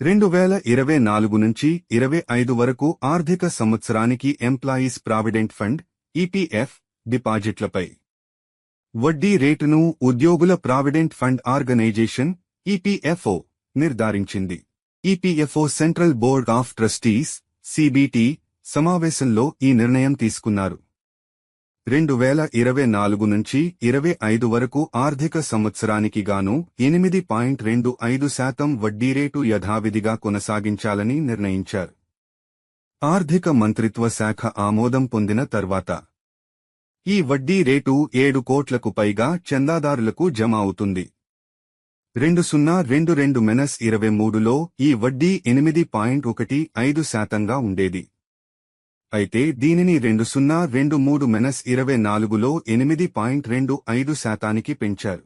రెండు వేల ఇరవై నాలుగు నుంచి ఇరవై ఐదు వరకు ఆర్థిక సంవత్సరానికి ఎంప్లాయీస్ ప్రావిడెంట్ ఫండ్ ఈపీఎఫ్ డిపాజిట్లపై. వడ్డీ రేటును ఉద్యోగుల provident fund organisation EPFO నిర్ధారించింది. EPFO central board of trustees CBT సమావేశంలో ఈ నిర్ణయం తీసుకున్నారు. రెండు వేల ఇరవై నాలుగు నుంచి ఇరవై ఐదు వరకు ఆర్థిక సంవత్సరానికి గాను ఎనిమిది పాయింట్ రెండు ఐదు శాతం వడ్డీ రేటు యథావిధిగా కొనసాగించాలని నిర్ణయించారు. ఆర్థిక మంత్రిత్వ శాఖ ఆమోదం పొందిన తర్వాత ఈ వడ్డీ రేటు ఏడు కోట్లకు పైగా చందాదారులకు జమ అవుతుంది. రెండు సున్నా రెండు రెండు మెనస్ ఇరవై మూడులో ఈ వడ్డీ ఎనిమిది పాయింట్ ఒకటి ఐదు శాతంగా ఉండేది. అయితే దీనిని రెండు సున్నా రెండు మూడు మెనస్ ఇరవై నాలుగులో ఎనిమిది పాయింట్ రెండు ఐదు శాతానికి పెంచారు.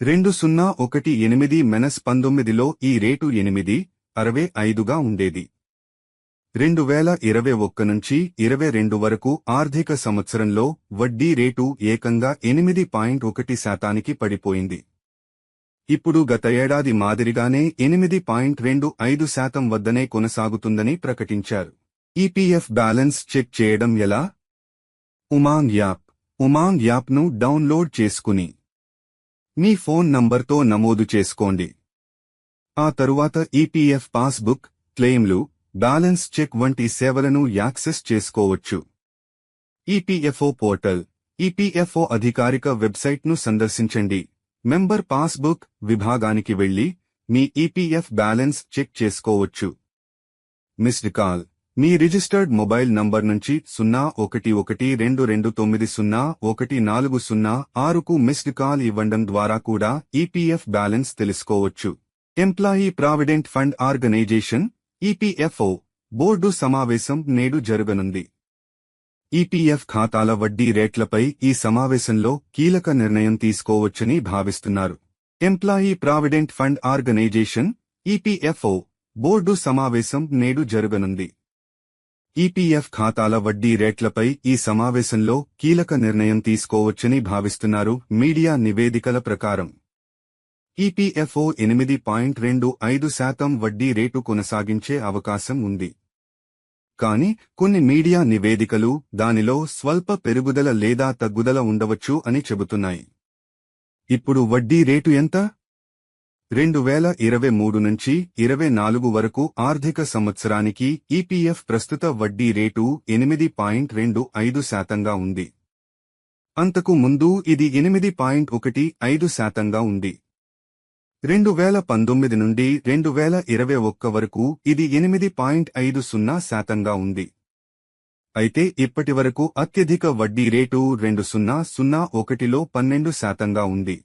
రెండు సున్నా ఒకటి ఎనిమిది మెనస్ పంతొమ్మిదిలో ఈ రేటు ఎనిమిది అరవై ఐదుగా ఉండేది. రెండు వేల ఇరవై ఒక్క నుంచి ఇరవై రెండు వరకు ఆర్థిక సంవత్సరంలో వడ్డీ రేటు ఏకంగా ఎనిమిది పాయింట్ ఒకటి శాతానికి పడిపోయింది. ఇప్పుడు గత ఏడాది మాదిరిగానే ఎనిమిది పాయింట్ రెండు ఐదు శాతం వద్దనే కొనసాగుతుందని ప్రకటించారు. ఈపీఎఫ్ బ్యాలెన్స్ చెక్ చేయడం ఎలా? ఉమాంగ్ యాప్ ఉమాంగ్ యాప్ను డౌన్లోడ్ చేసుకుని మీ ఫోన్ నంబర్తో నమోదు చేసుకోండి. ఆ తరువాత ఈపీఎఫ్ పాస్బుక్ క్లెయిమ్లు బ్యాలెన్స్ చెక్ వంటి సేవలను యాక్సెస్ చేసుకోవచ్చు. ఈపీఎఫ్ఓ పోర్టల్ ఈపీఎఫ్ఓ అధికారిక వెబ్సైట్ను సందర్శించండి. మెంబర్ పాస్బుక్ విభాగానికి వెళ్ళి మీ ఈపీఎఫ్ బ్యాలెన్స్ చెక్ చేసుకోవచ్చు. మిస్డ్ కాల్ మీ రిజిస్టర్డ్ మొబైల్ నంబర్ నుంచి సున్నా ఒకటి ఒకటి రెండు రెండు తొమ్మిది సున్నా ఒకటి నాలుగు సున్నా ఆరుకు మిస్డ్ కాల్ ఇవ్వడం ద్వారా కూడా ఈపీఎఫ్ బ్యాలెన్స్ తెలుసుకోవచ్చు. Employee provident fund organization EPFO board సమావేశం నేడు జరగనుంది. ఈపీఎఫ్ ఖాతాల వడ్డీ రేట్లపై ఈ సమావేశంలో కీలక నిర్ణయం తీసుకోవచ్చని భావిస్తున్నారు. Employee provident fund organization EPFO board సమావేశం నేడు జరగనుంది. ఈపీఎఫ్ ఖాతాల వడ్డీ రేట్లపై ఈ సమావేశంలో కీలక నిర్ణయం తీసుకోవచ్చని భావిస్తున్నారు మీడియా నివేదికల ప్రకారం. ఈపీఎఫ్ఓ ఎనిమిది పాయింట్ రెండు ఐదు శాతం వడ్డీ రేటు కొనసాగించే అవకాశం ఉంది. కానీ కొన్ని మీడియా నివేదికలు దానిలో స్వల్ప పెరుగుదల లేదా తగ్గుదల ఉండవచ్చు అని చెబుతున్నాయి. ఇప్పుడు వడ్డీ రేటు ఎంత? రెండు వేల ఇరవై మూడు నుంచి ఇరవై నాలుగు వరకు ఆర్థిక సంవత్సరానికి ఈపీఎఫ్ ప్రస్తుత వడ్డీ రేటు ఎనిమిది పాయింట్ రెండు ఐదు శాతంగా ఉంది. అంతకు ముందు ఇది ఎనిమిది పాయింట్ ఒకటి ఐదు శాతంగా ఉంది. రెండు వేల పంతొమ్మిది నుండి రెండు వేల ఇరవై ఒక్క వరకు ఇది ఎనిమిది పాయింట్ ఐదు సున్నా శాతంగా ఉంది. అయితే ఇప్పటి వరకు అత్యధిక వడ్డీ రేటు రెండు సున్నా సున్నా ఒకటిలో పన్నెండు శాతంగా ఉంది.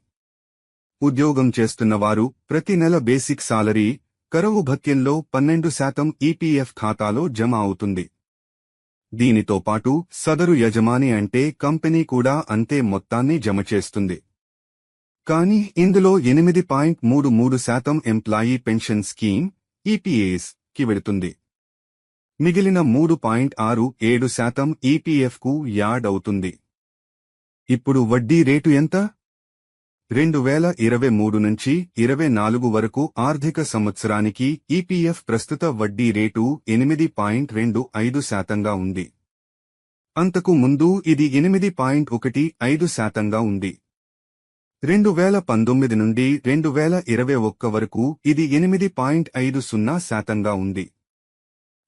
ఉద్యోగం చేస్తున్నవారు ప్రతి నెల బేసిక్ సాలరీ కరవు భత్యంలో పన్నెండు శాతం ఈపీఎఫ్ ఖాతాలో జమ అవుతుంది. దీనితో పాటు సదరు యజమాని అంటే కంపెనీ కూడా అంతే మొత్తాన్ని జమ చేస్తుంది. కానీ ఇందులో ఎనిమిది పాయింట్ మూడు మూడు శాతం ఎంప్లాయీ పెన్షన్ స్కీమ్ ఈపీఏఎస్కి వెడుతుంది మిగిలిన మూడు పాయింట్ ఆరు ఏడు శాతం ఈపీఎఫ్కు యాడ్ అవుతుంది. ఇప్పుడు వడ్డీ రేటు ఎంత? రెండు వేల ఇరవై మూడు నుంచి ఇరవై నాలుగు వరకు ఆర్థిక సంవత్సరానికి ఈపీఎఫ్ ప్రస్తుత వడ్డీ రేటు ఎనిమిది పాయింట్ రెండు ఐదు శాతంగా ఉంది. అంతకు ముందు ఇది ఎనిమిది పాయింట్ ఒకటి ఐదు శాతంగా ఉంది. రెండు వేల పంతొమ్మిది నుండి రెండు వేల ఇరవై ఒక్క వరకు ఇది ఎనిమిది పాయింట్ ఐదు సున్నా శాతంగా ఉంది.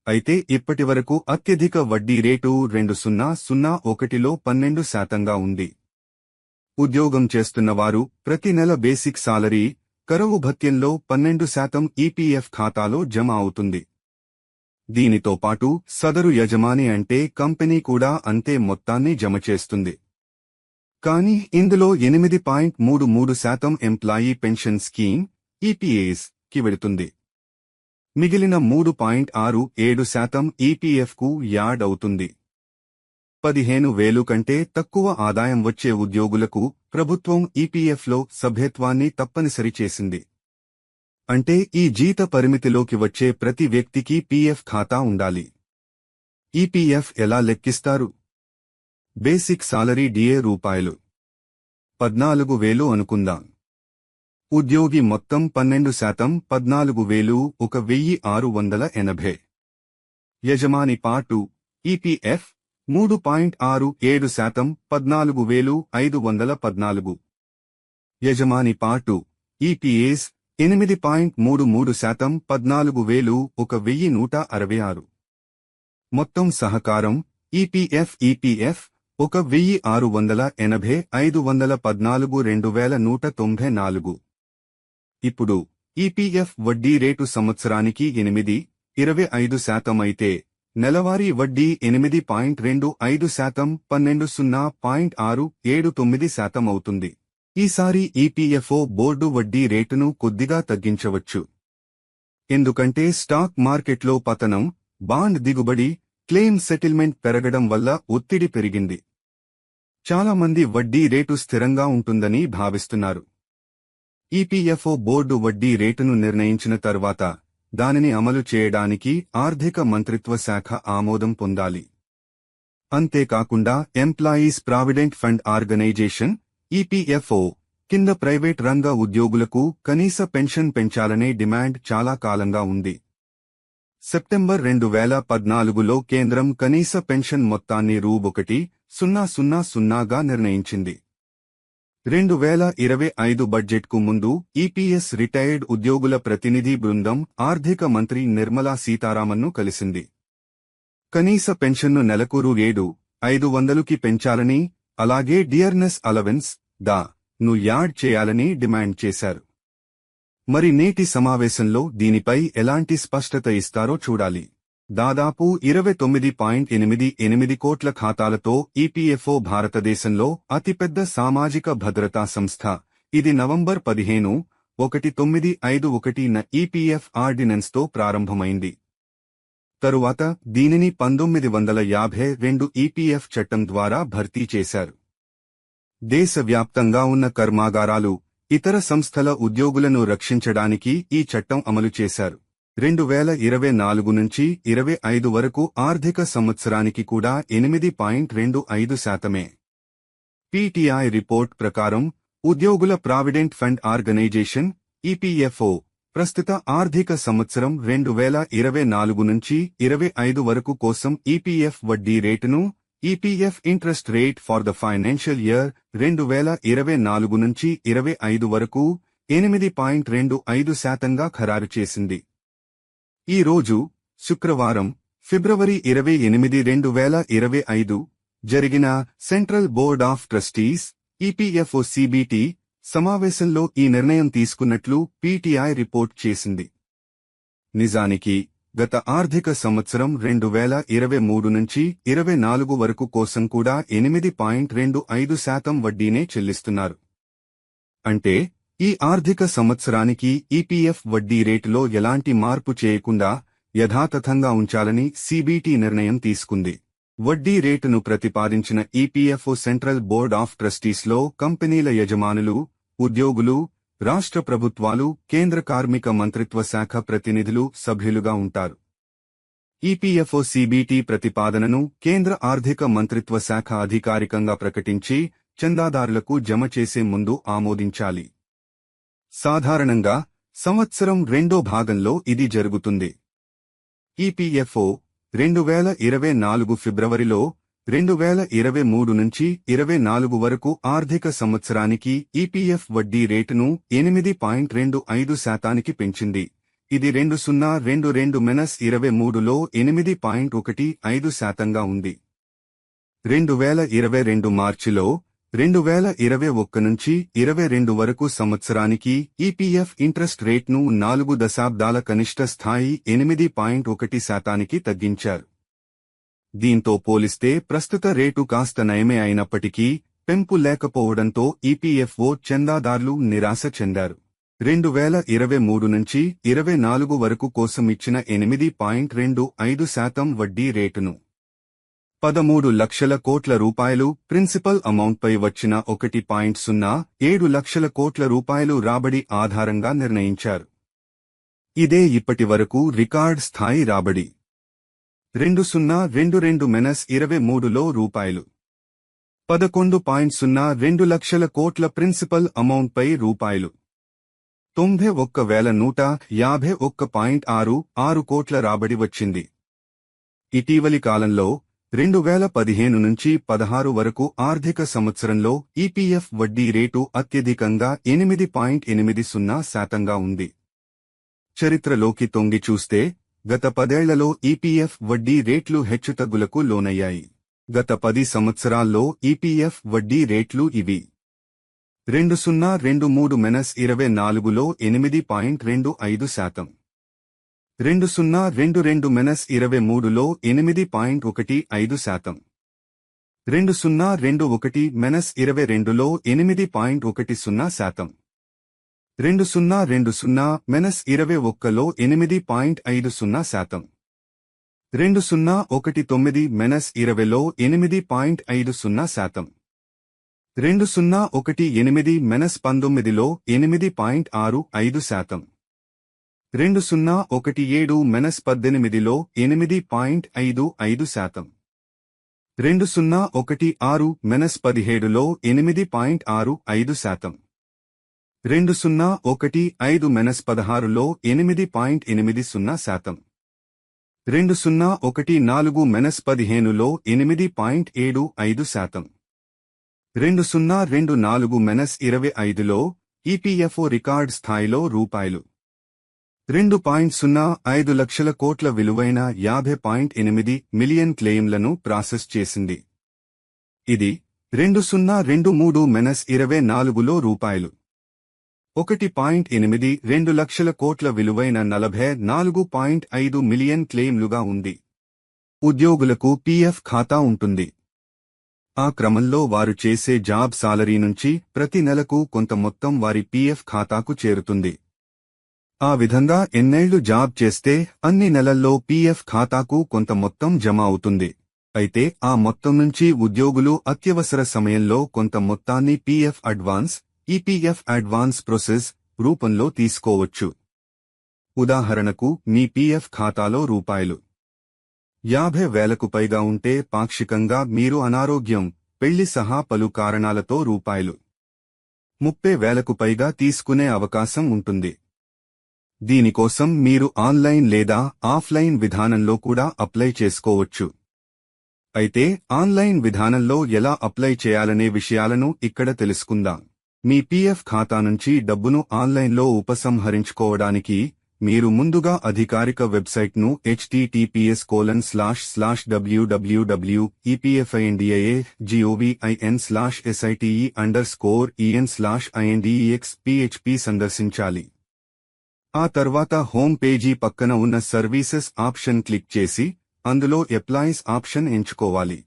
అయితే ఇప్పటి వరకు అత్యధిక వడ్డీ రేటు రెండు సున్నా సున్నా ఒకటిలో పన్నెండు శాతంగా ఉంది. ఉద్యోగం చేస్తున్నవారు ప్రతి నెల బేసిక్ సాలరీ కరవు భత్యంలో పన్నెండు శాతం ఈపీఎఫ్ ఖాతాలో జమ అవుతుంది. దీనితో పాటు సదరు యజమాని అంటే కంపెనీ కూడా అంతే మొత్తాన్ని జమ చేస్తుంది. కానీ ఇందులో ఎనిమిది పాయింట్ మూడు మూడు శాతం ఎంప్లాయీ పెన్షన్ స్కీమ్ ఈపీఏఎస్కి వెళుతుంది. మిగిలిన మూడు పాయింట్ ఆరు ఏడు శాతం ఈపీఎఫ్కు యాడ్ అవుతుంది. పదిహేను వేలు కంటే తక్కువ ఆదాయం వచ్చే ఉద్యోగులకు ప్రభుత్వం ఈపీఎఫ్లో సభ్యత్వాన్ని తప్పనిసరి చేసింది. అంటే ఈ జీత పరిమితిలోకి వచ్చే ప్రతి వ్యక్తికి పీఎఫ్ ఖాతా ఉండాలి. ఈపీఎఫ్ ఎలా లెక్కిస్తారు? బేసిక్ సాలరీ డిఏ రూపాయలు. పద్నాలుగు వేలు అనుకుందాం. ఉద్యోగి మొత్తం పన్నెండు శాతం పద్నాలుగు వేలు ఒక వెయ్యి ఆరు వందల ఎనభై. యజమాని పాటు ఈపీఎఫ్ మూడు పాయింట్ ఆరు ఏడు శాతం పద్నాలుగు వేలు ఐదు వందల పద్నాలుగు. యజమాని పాటు ఈపీఎస్ ఎనిమిది పాయింట్ మూడు మూడు శాతం పద్నాలుగు వేలు ఒక వెయ్యి నూట అరవై ఆరు. మొత్తం సహకారం ఈపీఎఫ్ ఈపీఎఫ్ ఒక వెయ్యి ఆరు వందల ఎనభై ఐదు వందల పద్నాలుగు రెండు వేల నూట తొంభై నాలుగు. ఇప్పుడు ఈపీఎఫ్ వడ్డీ రేటు సంవత్సరానికి ఎనిమిది ఇరవై ఐదు శాతం అయితే నెలవారీ వడ్డీ ఎనిమిది పాయింట్ రెండు ఐదు శాతం పన్నెండు సున్నా పాయింట్ ఆరు ఏడు తొమ్మిది శాతం అవుతుంది. ఈసారి ఈపీఎఫ్ఓ బోర్డు వడ్డీ రేటును కొద్దిగా తగ్గించవచ్చు. ఎందుకంటే స్టాక్ మార్కెట్లో పతనం బాండ్ దిగుబడి క్లెయిమ్ సెటిల్మెంట్ పెరగడం వల్ల ఒత్తిడి పెరిగింది. చాలా మంది వడ్డీ రేటు స్థిరంగా ఉంటుందని భావిస్తున్నారు. ఈపీఎఫ్ఓ బోర్డు వడ్డీ రేటును నిర్ణయించిన తర్వాత దానిని అమలు చేయడానికి ఆర్థిక మంత్రిత్వ శాఖ ఆమోదం పొందాలి. అంతేకాకుండా employees provident fund organization EPFO కింద ప్రైవేట్ రంగ ఉద్యోగులకు కనీస పెన్షన్ పెంచాలనే డిమాండ్ చాలా కాలంగా ఉంది. సెప్టెంబర్ రెండు వేల పద్నాలుగులో కేంద్రం కనీస పెన్షన్ మొత్తాన్ని రూ ఒకటి సున్నా సున్నా సున్నాగా నిర్ణయించింది. రెండు వేల ఇరవై ఐదు బడ్జెట్కు ముందు ఈపీఎస్ రిటైర్డ్ ఉద్యోగుల ప్రతినిధి బృందం ఆర్థిక మంత్రి నిర్మలా సీతారామన్ను కలిసింది. కనీస పెన్షన్ను నెలకు రూ ఏడు ఐదు వందలుకి పెంచాలని అలాగే డియర్నెస్ అలవెన్స్ దా ను యాడ్ చేయాలని డిమాండ్ చేశారు. మరి నేటి సమావేశంలో దీనిపై ఎలాంటి స్పష్టత ఇస్తారో చూడాలి. దాదాపు ఇరవై తొమ్మిది పాయింట్ ఎనిమిది ఎనిమిది కోట్ల ఖాతాలతో ఈపీఎఫ్ఓ భారతదేశంలో అతిపెద్ద సామాజిక భద్రతా సంస్థ. ఇది నవంబర్ పదిహేను ఒకటి తొమ్మిది ఐదు ఒకటి ఈపీఎఫ్ ఆర్డినెన్స్తో ప్రారంభమైంది. తరువాత దీనిని పంతొమ్మిది వందల యాభై రెండు ఈపీఎఫ్ చట్టం ద్వారా భర్తీ చేశారు. దేశవ్యాప్తంగా ఉన్న కర్మాగారాలు ఇతర సంస్థల ఉద్యోగులను రక్షించడానికి ఈ చట్టం అమలు చేశారు. రెండు వేల ఇరవై నాలుగు నుంచి ఇరవై ఐదు వరకు ఆర్థిక సంవత్సరానికి కూడా ఎనిమిది పాయింట్ రెండు ఐదు శాతమే. పీటీఐ రిపోర్ట్ ప్రకారం ఉద్యోగుల ప్రావిడెంట్ ఫండ్ ఆర్గనైజేషన్ ఈపీఎఫ్ఓ ప్రస్తుత ఆర్థిక సంవత్సరం రెండు వేల ఇరవై నాలుగు నుంచి ఇరవై ఐదు వరకు కోసం ఈపీఎఫ్ వడ్డీ రేటును EPF interest rate for the financial year రెండు వేల ఇరవై నాలుగు నుంచి ఇరవై ఐదు వరకు ఎనిమిది పాయింట్ రెండు ఐదు శాతంగా ఖరారు చేసింది. ఈ రోజు శుక్రవారం ఫిబ్రవరి ఇరవై ఎనిమిది రెండు వేల ఇరవై ఐదు జరిగిన central board of trustees EPFO CBT సమావేశంలో ఈ నిర్ణయం తీసుకున్నట్లు పీటీఐ రిపోర్ట్ చేసింది. నిజానికి గత ఆర్థిక సంవత్సరం రెండు వేల ఇరవై మూడు నుంచి ఇరవై నాలుగు వరకు కోసం కూడా ఎనిమిది పాయింట్ రెండు ఐదు శాతం వడ్డీనే చెల్లిస్తున్నారు. అంటే ఈ ఆర్థిక సంవత్సరానికి ఈపీఎఫ్ వడ్డీ రేటులో ఎలాంటి మార్పు చేయకుండా యథాతథంగా ఉంచాలని సీబీటీ నిర్ణయం తీసుకుంది. వడ్డీ రేటును ప్రతిపాదించిన ఈపీఎఫ్ఓ సెంట్రల్ బోర్డ్ ఆఫ్ ట్రస్టీస్లో కంపెనీల యజమానులు ఉద్యోగులు రాష్ట్ర ప్రభుత్వాలు కేంద్ర కార్మిక మంత్రిత్వ శాఖ ప్రతినిధులు సభ్యులుగా ఉంటారు. ఈపీఎఫ్ఓ సీబీటీ ప్రతిపాదనను కేంద్ర ఆర్థిక మంత్రిత్వ శాఖ అధికారికంగా ప్రకటించి చందాదారులకు జమ చేసే ముందు ఆమోదించాలి. సాధారణంగా సంవత్సరం రెండో భాగంలో ఇది జరుగుతుంది. ఈపీఎఫ్ఓ రెండు వేల ఇరవై నాలుగు ఫిబ్రవరిలో రెండు వేల ఇరవై మూడు నుంచి ఇరవై నాలుగు వరకు ఆర్థిక సంవత్సరానికి ఈపీఎఫ్ వడ్డీ రేటును ఎనిమిది పాయింట్ రెండు ఐదు శాతానికి పెంచింది. ఇది రెండు సున్నా రెండు రెండు మెనస్ ఇరవై మూడులో ఎనిమిది పాయింట్ ఒకటి ఐదు శాతంగా ఉంది. రెండు వేల ఇరవై రెండు మార్చిలో రెండు వేల ఇరవై ఒక్క నుంచి ఇరవై రెండు వరకు సంవత్సరానికి ఈపీఎఫ్ ఇంట్రెస్ట్ రేట్ను నాలుగు దశాబ్దాల కనిష్ట స్థాయి ఎనిమిది పాయింట్ ఒకటి శాతానికి తగ్గించారు. దీంతో పోలిస్తే ప్రస్తుత రేటు కాస్త నయమే అయినప్పటికీ పెంపు లేకపోవడంతో ఈపీఎఫ్ఓ చందాదార్లు నిరాశ చెందారు. రెండు వేల ఇరవై మూడు నుంచి ఇరవై నాలుగు వరకు కోసం ఇచ్చిన ఎనిమిది పాయింట్ రెండు ఐదు శాతం వడ్డీ రేటును పదమూడు లక్షల కోట్ల రూపాయలు ప్రిన్సిపల్ అమౌంట్పై వచ్చిన ఒకటి పాయింట్ సున్నా ఏడు లక్షల కోట్ల రూపాయలు రాబడి ఆధారంగా నిర్ణయించారు. ఇదే ఇప్పటి వరకు రికార్డ్ స్థాయి రాబడి. రెండు సున్నా రెండు రెండు మెనస్ ఇరవై మూడులో రూపాయలు. పదకొండు పాయింట్ సున్నా రెండు లక్షల కోట్ల ప్రిన్సిపల్ అమౌంట్పై రూపాయలు. తొంభై ఒక్క వేల నూట యాభై ఒక్క పాయింట్ ఆరు ఆరు కోట్ల రాబడి వచ్చింది. ఇటీవలి కాలంలో రెండు వేల పదిహేను నుంచి పదహారు వరకు ఆర్థిక సంవత్సరంలో ఈపీఎఫ్ వడ్డీ రేటు అత్యధికంగా ఎనిమిది పాయింట్ ఎనిమిది సున్నా శాతంగా ఉంది. చరిత్రలోకి తొంగి చూస్తే గత పదేళ్ళలో ఈపీఎఫ్ వడ్డీ రేట్లు హెచ్చుతగ్గులకు లోనయ్యాయి. గత పది సంవత్సరాల్లో ఈపీఎఫ్ వడ్డీ రేట్లు ఇవి. రెండు సున్నా రెండు మూడు మెనస్ ఇరవై నాలుగులో ఎనిమిది పాయింట్ రెండు ఐదు శాతం. రెండు సున్నా రెండు రెండు మెనస్ ఇరవై మూడులో ఎనిమిది పాయింట్ ఒకటి ఐదు శాతం. రెండు సున్నా రెండు ఒకటి మెనస్ ఇరవై రెండులో ఎనిమిది పాయింట్ ఒకటి సున్నా శాతం. రెండు సున్నా రెండు సున్నా మెనస్ ఇరవై ఒక్కలో ఎనిమిది పాయింట్ ఐదు సున్నా శాతం. రెండు సున్నా ఒకటి తొమ్మిది మెనస్ ఇరవైలో ఎనిమిది పాయింట్ ఐదు సున్నా శాతం. రెండు సున్నా ఒకటి ఎనిమిది మెనస్ పంతొమ్మిదిలో ఎనిమిది పాయింట్ ఆరు ఐదు శాతం. రెండు సున్నా ఒకటి ఏడు మెనస్ పద్దెనిమిదిలో ఎనిమిది పాయింట్ ఐదు ఐదు శాతం. రెండు సున్నా ఒకటి ఆరు మెనస్ పదిహేడులో ఎనిమిది పాయింట్ ఆరు ఐదు శాతం. రెండు సున్నా ఒకటి ఐదు మెనస్ పదహారులో ఎనిమిది పాయింట్ ఎనిమిది సున్నా శాతం. రెండు సున్నా ఒకటి నాలుగు మెనస్ పదిహేనులో ఎనిమిది పాయింట్ ఏడు ఐదు శాతం. రెండు సున్నా రెండు నాలుగు మెనస్ ఇరవై ఐదులో ఈపీఎఫ్ఓ రికార్డ్ స్థాయిలో రూపాయలు. రెండు పాయింట్ సున్నా ఐదు లక్షల కోట్ల విలువైన యాభై పాయింట్ ఎనిమిది మిలియన్ క్లెయిమ్లను ప్రాసెస్ చేసింది. ఇది రెండు సున్నా రెండు మూడు మెనస్ ఇరవై నాలుగులో రూపాయలు. ఒకటి పాయింట్ ఎనిమిది రెండు లక్షల కోట్ల విలువైన నలభై నాలుగు పాయింట్ ఐదు మిలియన్ క్లెయిమ్లుగా ఉంది. ఉద్యోగులకు పీఎఫ్ ఖాతా ఉంటుంది. ఆ క్రమంలో వారు చేసే జాబ్ సాలరీ నుంచి ప్రతి నెలకు కొంత మొత్తం వారి పీఎఫ్ ఖాతాకు చేరుతుంది. ఆ విధంగా ఎన్నేళ్ళు జాబ్ చేస్తే అన్ని నెలల్లో పీఎఫ్ ఖాతాకు కొంత మొత్తం జమ అవుతుంది. అయితే ఆ మొత్తం నుంచి ఉద్యోగులు అత్యవసర సమయంలో కొంత మొత్తాన్ని PF advance EPF advance process రూపంలో తీసుకోవచ్చు. ఉదాహరణకు మీ పీఎఫ్ ఖాతాలో రూపాయలు. యాభై వేలకు పైగా ఉంటే పాక్షికంగా మీరు అనారోగ్యం పెళ్ళి సహా పలు కారణాలతో రూపాయలు. ముప్పై వేలకు పైగా తీసుకునే అవకాశం ఉంటుంది. దీనికోసం మీరు ఆన్లైన్ లేదా ఆఫ్లైన్ విధానంలో కూడా అప్లై చేసుకోవచ్చు. అయితే ఆన్లైన్ విధానంలో ఎలా అప్లై చేయాలనే విషయాలను ఇక్కడ తెలుసుకుందాం. మీ పీఎఫ్ ఖాతా నుంచి డబ్బును ఆన్లైన్లో ఉపసంహరించుకోవడానికి మీరు ముందుగా అధికారిక వెబ్సైట్ను HTTPS colon slash slash WWW EPFINDIA GOVIN slash SITE underscore EN slash INDEX PHP సందర్శించాలి. ఆ తర్వాత హోమ్ పేజీ పక్కన ఉన్న సర్వీసెస్ ఆప్షన్ క్లిక్ చేసి అందులో ఎప్లాయిస్ ఆప్షన్ ఎంచుకోవాలి.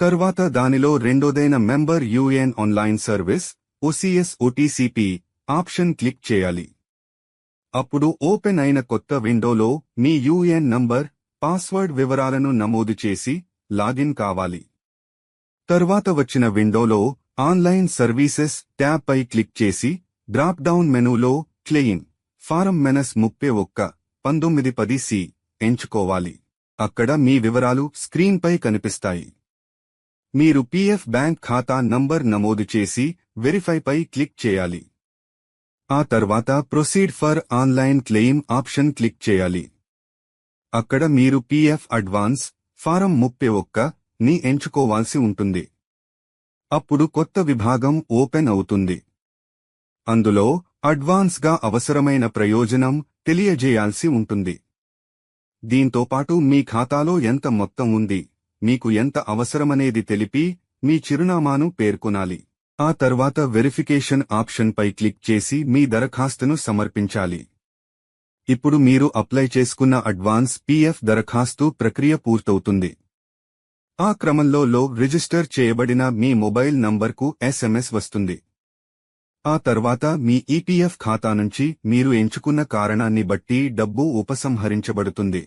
తర్వాత దానిలో రెండోదైన member UN online service OCS OTCP option click చేయాలి. అప్పుడు ఓపెన్ అయిన కొత్త విండోలో మీ యూఎన్ నంబర్ పాస్వర్డ్ వివరాలను నమోదు చేసి లాగిన్ కావాలి. తర్వాత వచ్చిన విండోలో ఆన్లైన్ సర్వీసెస్ ట్యాబ్ పై క్లిక్ చేసి డ్రాప్ డౌన్ మెనూలో క్లెయిమ్ ఫారం మెనస్ ముప్పై ఒక్క పంతొమ్మిది పది సి ఎంచుకోవాలి. అక్కడ మీ వివరాలు స్క్రీన్పై కనిపిస్తాయి. మీరు పీఎఫ్ బ్యాంక్ ఖాతా నంబర్ నమోదు చేసి వెరిఫైపై క్లిక్ చేయాలి. ఆ తర్వాత proceed for online claim option click చేయాలి. అక్కడ మీరు పీఎఫ్ అడ్వాన్స్ ఫారం ముప్పై ఒక్క ని ఎంచుకోవాల్సి ఉంటుంది. అప్పుడు కొత్త విభాగం ఓపెన్ అవుతుంది. అందులో అడ్వాన్స్గా అవసరమైన ప్రయోజనం తెలియజేయాల్సి ఉంటుంది. దీంతోపాటు మీ ఖాతాలో ఎంత మొత్తం ఉంది మీకు ఎంత అవసరమనేది తెలిపి మీ చిరునామాను పేర్కొనాలి. ఆ తర్వాత వెరిఫికేషన్ ఆప్షన్పై క్లిక్ చేసి మీ దరఖాస్తును సమర్పించాలి. ఇప్పుడు మీరు అప్లై చేసుకున్న అడ్వాన్స్ పీఎఫ్ దరఖాస్తు ప్రక్రియ పూర్తవుతుంది. ఆ క్రమంలో లో రిజిస్టర్ చేయబడిన మీ మొబైల్ నంబర్కు ఎస్ఎంఎస్ వస్తుంది. ఆ తర్వాత మీ ఈపీఎఫ్ ఖాతా నుంచి మీరు ఎంచుకున్న కారణాన్ని బట్టి డబ్బు ఉపసంహరించబడుతుంది.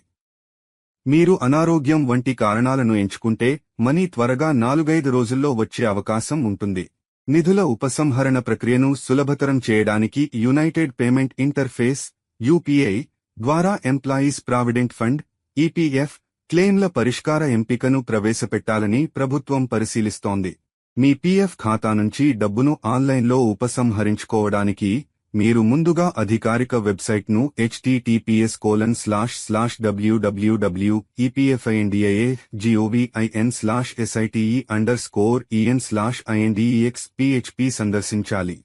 మీరు అనారోగ్యం వంటి కారణాలను ఎంచుకుంటే మనీ త్వరగా నాలుగైదు రోజుల్లో వచ్చే అవకాశం ఉంటుంది. నిధుల ఉపసంహరణ ప్రక్రియను సులభతరం చేయడానికి యునైటెడ్ పేమెంట్ ఇంటర్ఫేస్ యూపీఐ ద్వారా ఎంప్లాయీస్ ప్రావిడెంట్ ఫండ్ ఈపీఎఫ్ క్లెయిమ్ల పరిష్కార ఎంపికను ప్రవేశపెట్టాలని ప్రభుత్వం పరిశీలిస్తోంది. మీ పీఎఫ్ ఖాతా నుంచి డబ్బును ఆన్లైన్లో ఉపసంహరించుకోవడానికి మీరు ముందుగా అధికారిక వెబ్సైట్ను HTTPS colon slash slash WWW EPFINDA GOVIN slash SITE underscore EN slash INDEX PHP సందర్శించాలి.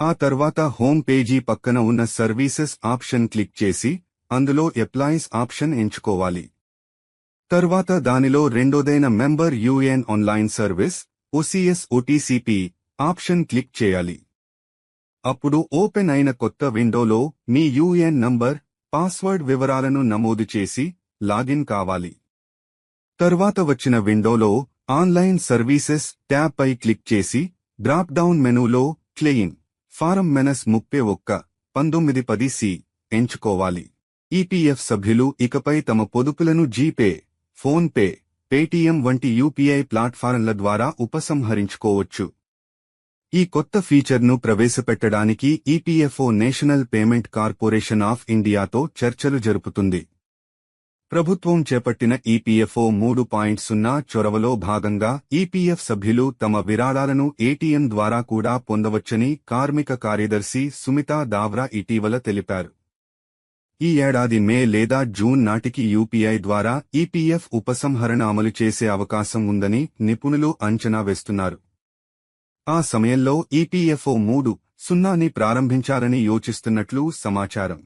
ఆ తర్వాత హోమ్ పేజీ పక్కన ఉన్న సర్వీసెస్ ఆప్షన్ క్లిక్ చేసి అందులో ఎప్లాయీస్ ఆప్షన్ ఎంచుకోవాలి. తర్వాత దానిలో రెండోదైన member UN online service OCS OTCP option click చేయాలి. అప్పుడు ఓపెన్ అయిన కొత్త విండోలో మీ యూఎన్ నంబర్ పాస్వర్డ్ వివరాలను నమోదు చేసి లాగిన్ కావాలి. తర్వాత వచ్చిన విండోలో ఆన్లైన్ సర్వీసెస్ ట్యాబ్ పై క్లిక్ చేసి డ్రాప్ డౌన్ మెనూలో క్లెయిమ్ ఫారం మెనస్ ముప్పై ఒక్క పంతొమ్మిది పది సి ఎంచుకోవాలి. ఈపీఎఫ్ సభ్యులు ఇకపై తమ పొదుపులను జీపే ఫోన్పే పేటీఎం వంటి యూపీఐ ప్లాట్ఫారంల ద్వారా ఉపసంహరించుకోవచ్చు. ఈ కొత్త ఫీచర్ను ప్రవేశపెట్టడానికి EPFO national payment corporation of ఇండియాతో చర్చలు జరుపుతుంది. ప్రభుత్వం చేపట్టిన ఈపీఎఫ్ఓ మూడు పాయింట్ సున్నా చొరవలో భాగంగా ఈపీఎఫ్ సభ్యులు తమ విరాళాలను ఏటీఎం ద్వారా కూడా పొందవచ్చని కార్మిక కార్యదర్శి సుమితా దావ్రా ఇటీవల తెలిపారు. ఈ ఏడాది మే లేదా జూన్ నాటికి యూపీఐ ద్వారా ఈపీఎఫ్ ఉపసంహరణ అమలు చేసే అవకాశం ఉందని నిపుణులు అంచనా వేస్తున్నారు. ఆ సమయంలో ఈపీఎఫ్ఓ మూడు సున్నాని ప్రారంభించారని యోచిస్తున్నట్లు సమాచారం.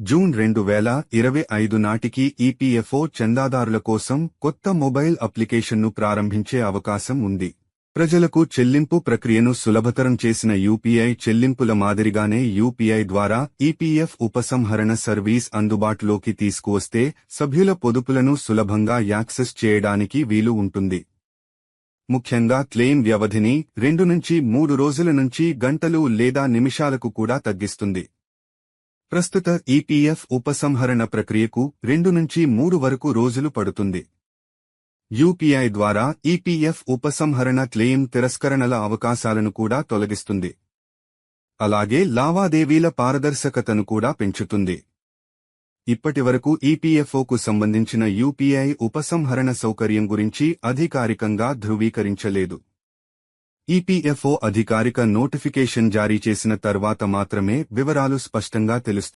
జూన్ రెండు వేల ఇరవై ఐదు నాటికి ఈపీఎఫ్ఓ చందాదారుల కోసం కొత్త మొబైల్ అప్లికేషన్ను ప్రారంభించే అవకాశం ఉంది. ప్రజలకు చెల్లింపు ప్రక్రియను సులభతరం చేసిన యూపీఐ చెల్లింపుల మాదిరిగానే యూపీఐ ద్వారా ఈపీఎఫ్ ఉపసంహరణ సర్వీస్ అందుబాటులోకి తీసుకువస్తే సభ్యుల పొదుపులను సులభంగా యాక్సెస్ చేయడానికి వీలు ఉంటుంది. ముఖ్యంగా క్లెయిమ్ వ్యవధిని రెండు నుంచి మూడు రోజుల నుంచి గంటలు లేదా నిమిషాలకు కూడా తగ్గిస్తుంది. ప్రస్తుత ఈపీఎఫ్ ఉపసంహరణ ప్రక్రియకు రెండు నుంచి మూడు వరకు రోజులు పడుతుంది. యూపీఐ ద్వారా ఈపీఎఫ్ ఉపసంహరణ క్లెయిమ్ తిరస్కరణల అవకాశాలను కూడా తొలగిస్తుంది. అలాగే లావాదేవీల పారదర్శకతను కూడా పెంచుతుంది. ఇప్పటివరకు ఈపీఎఫ్ఓకు సంబంధించిన యూపీఐ ఉపసంహరణ సౌకర్యం గురించి అధికారికంగా ధృవీకరించలేదు. ఈపీఎఫ్ఓ అధికారిక నోటిఫికేషన్ జారీ చేసిన తర్వాత మాత్రమే వివరాలు స్పష్టంగా తెలుస్తాయి.